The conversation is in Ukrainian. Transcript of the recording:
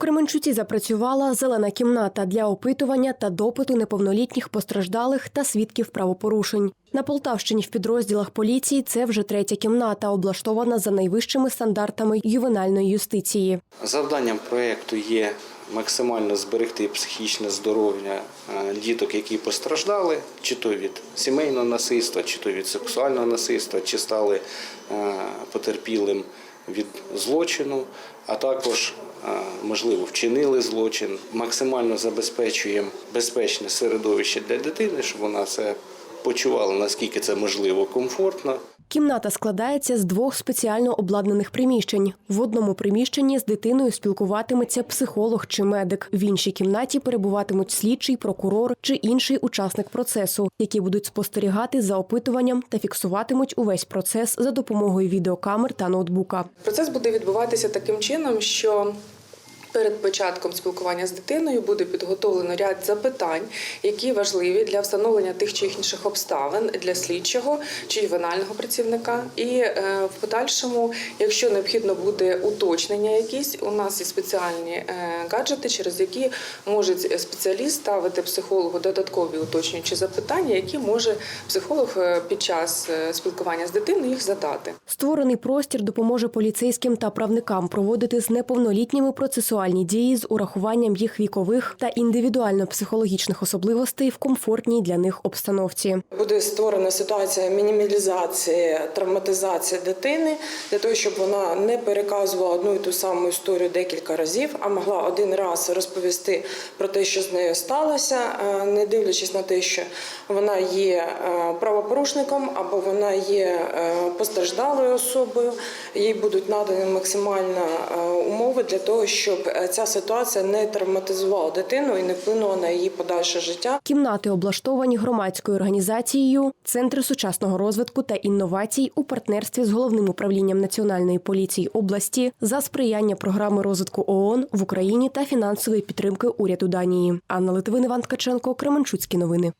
Кременчуці запрацювала зелена кімната для опитування та допиту неповнолітніх постраждалих та свідків правопорушень. На Полтавщині в підрозділах поліції це вже третя кімната, облаштована за найвищими стандартами ювенальної юстиції. Завданням проєкту є максимально зберегти психічне здоров'я е, діток, які постраждали, чи то від сімейного насильства, чи то від сексуального насильства, чи стали е, потерпілим від злочину, а також, е, можливо, вчинили злочин. Максимально забезпечуємо безпечне середовище для дитини, щоб вона це почувала, наскільки це можливо, комфортно. Кімната складається з двох спеціально обладнаних приміщень. В одному приміщенні з дитиною спілкуватиметься психолог чи медик. В іншій кімнаті перебуватимуть слідчий, прокурор чи інший учасник процесу, які будуть спостерігати за опитуванням та фіксуватимуть увесь процес за допомогою відеокамер та ноутбука. Процес буде відбуватися таким чином, що Перед початком спілкування з дитиною буде підготовлено ряд запитань, які важливі для встановлення тих чи інших обставин для слідчого чи ювенального працівника. І е, в подальшому, якщо необхідно буде уточнення, якісь у нас є спеціальні е, гаджети, через які може спеціаліст ставити психологу додаткові уточнюючі запитання, які може психолог е, під час спілкування з дитиною їх задати. Створений простір допоможе поліцейським та правникам проводити з неповнолітніми процесуальні дії з урахуванням їх вікових та індивідуально-психологічних особливостей в комфортній для них обстановці. Буде створена ситуація мінімалізації травматизації дитини для того, щоб вона не переказувала одну і ту саму історію декілька разів, а могла один раз розповісти про те, що з нею сталося, е, не дивлячись на те, що вона є е, правопорушником або вона є е, постраждалою особою. Їй будуть надані максимально умови для того, щоб ця ситуація не травматизувала дитину і не вплинула на її подальше життя. Кімнати облаштовані громадською організацією Центр сучасного розвитку та інновацій у партнерстві з головним управлінням національної поліції області за сприяння програми розвитку ООН в Україні та фінансової підтримки уряду Данії. Анна Литвин, Іван Ткаченко, Кременчуцькі новини.